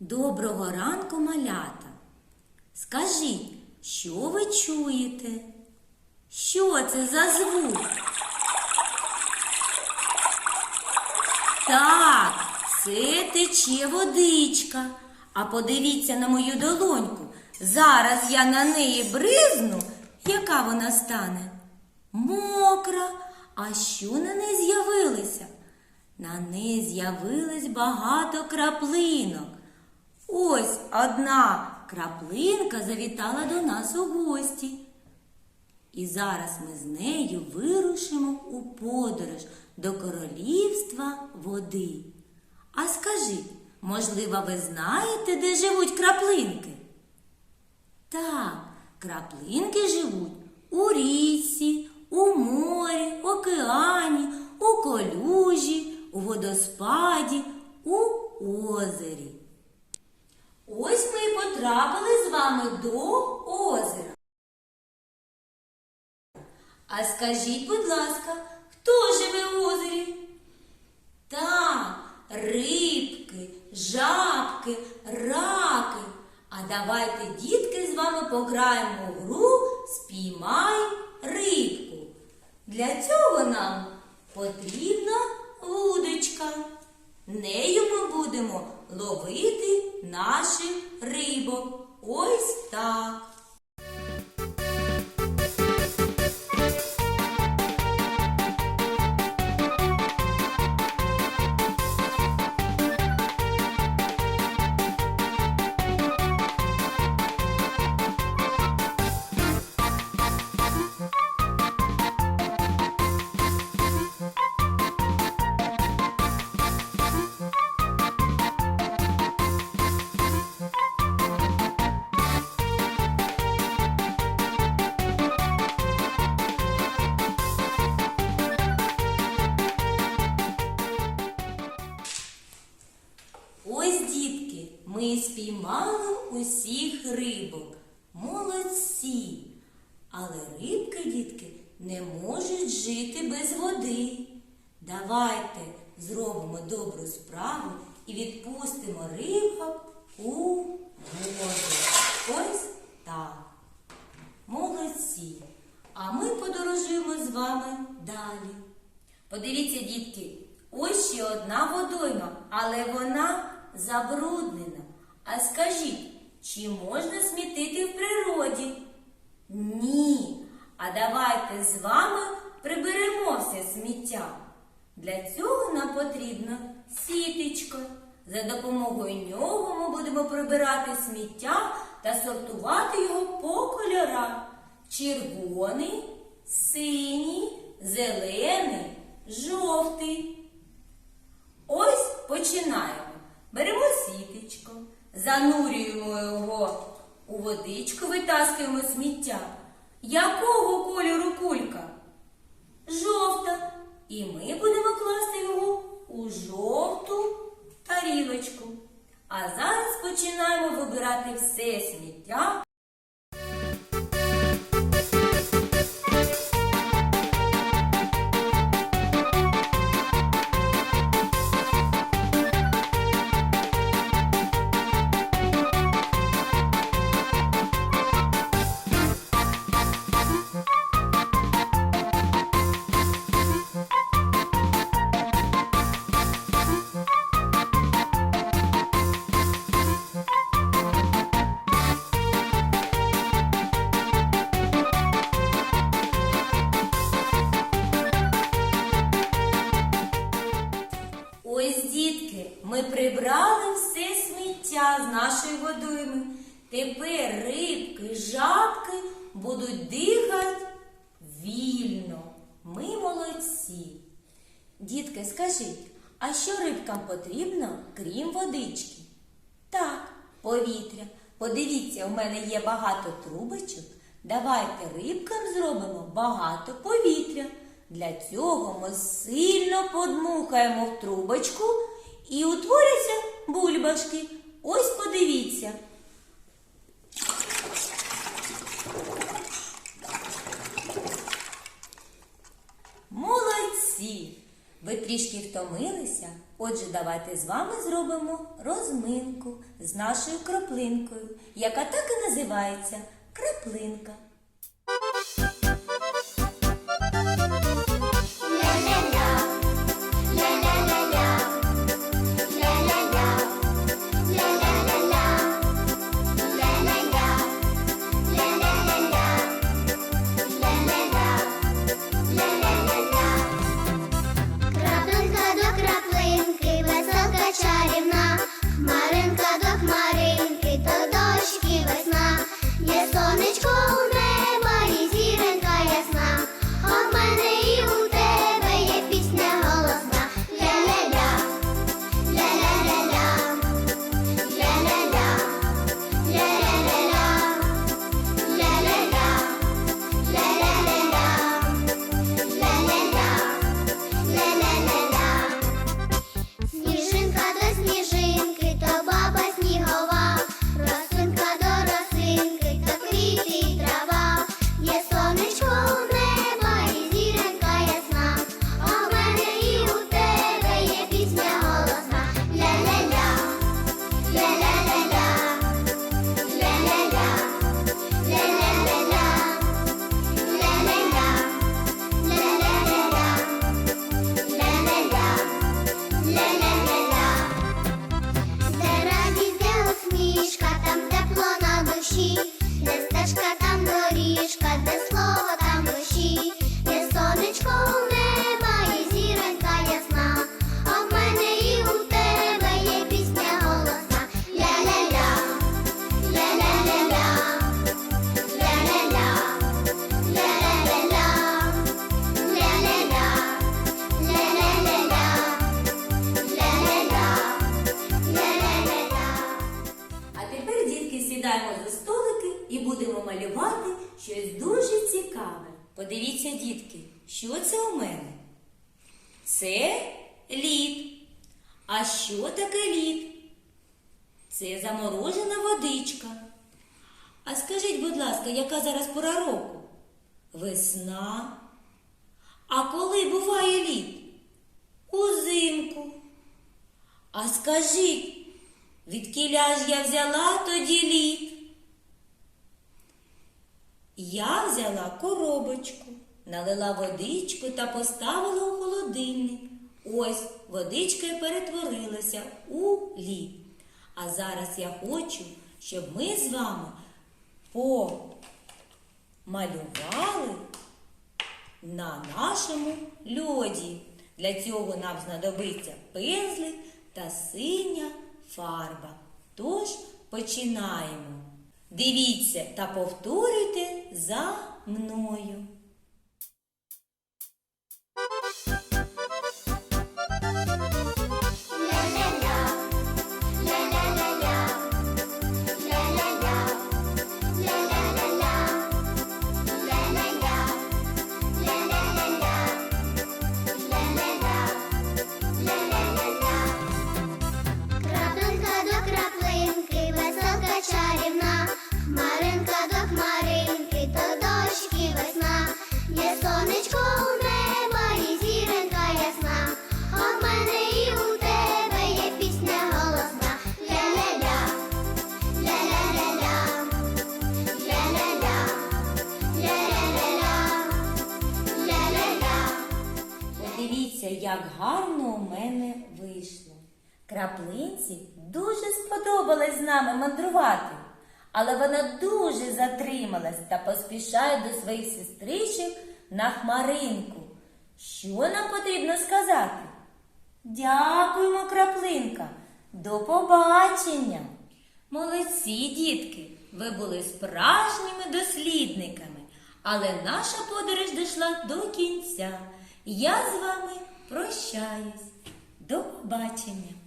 Доброго ранку, малята. Скажіть, що ви чуєте? Що це за звук? Так, це тече водичка. А подивіться на мою долоньку. Зараз я на неї бризну, яка вона стане? Мокра. А що на неї з'явилося? На неї з'явилось багато краплинок. Ось одна краплинка завітала до нас у гості. І зараз ми з нею вирушимо у подорож до королівства води. А скажіть, можливо, ви знаєте, де живуть краплинки? Так, краплинки живуть у річці, у морі, океані, у колюжі, у водоспаді, у озері. Ось ми і потрапили з вами до озера. А скажіть, будь ласка, хто живе в озері? Так, рибки, жабки, раки. А давайте, дітки, з вами пограємо в гру Спіймай рибку. Для цього нам потрібна вудочка. Нею будемо ловити наших рибок. Ось так. Усіх рибок. Молодці. Але рибки, дітки, не можуть жити без води. Давайте зробимо добру справу і відпустимо рибок у воду. Ось так. Молодці. А ми подорожуємо з вами далі. Подивіться, дітки, ось ще одна водойма, але вона забруднена. А скажіть, чи можна смітити в природі? Ні. А давайте з вами приберемо все сміття. Для цього нам потрібна сіточка. За допомогою нього ми будемо прибирати сміття та сортувати його по кольорах. Червоний, синій, зелений, жовтий. Ось починаємо. Беремо сіточку, занурюємо його у водичку, витаскуємо сміття. Якого кольору кулька? Жовта. І ми будемо класти його у жовту тарілочку. А зараз починаємо вибирати все сміття. З нашої водойми. Тепер рибки, жабки будуть дихати вільно. Ми молодці. Дітки, скажіть, а що рибкам потрібно, крім водички? Так, повітря. Подивіться, у мене є багато трубочок. Давайте рибкам зробимо багато повітря. Для цього ми сильно подмухаємо в трубочку і утворяться бульбашки. Ось подивіться. Молодці! Ви трішки втомилися? Отже, давайте з вами зробимо розминку з нашою краплинкою, яка так і називається краплинка. Цікаве. Подивіться, дітки, що це у мене? Це лід. А що таке лід? Це заморожена водичка. А скажіть, будь ласка, яка зараз пора року? Весна. А коли буває лід? Узимку. А скажіть, Відкіля ж я взяла тоді лід? Я взяла коробочку, налила водичку та поставила у холодильник. Ось водичка перетворилася у лід. А зараз я хочу, щоб ми з вами помалювали на нашому льоді. Для цього нам знадобиться пензлик та синя фарба. Тож починаємо. Дивіться та повторюйте за мною. Подивіться, як гарно у мене вийшло. Краплинці дуже сподобалось з нами мандрувати, але вона дуже затрималась та поспішає до своїх сестричок на хмаринку. Що нам потрібно сказати? Дякуємо, краплинка. До побачення. Молодці, дітки, ви були справжніми дослідниками, але наша подорож дійшла до кінця. Я з вами прощаюсь. До побачення.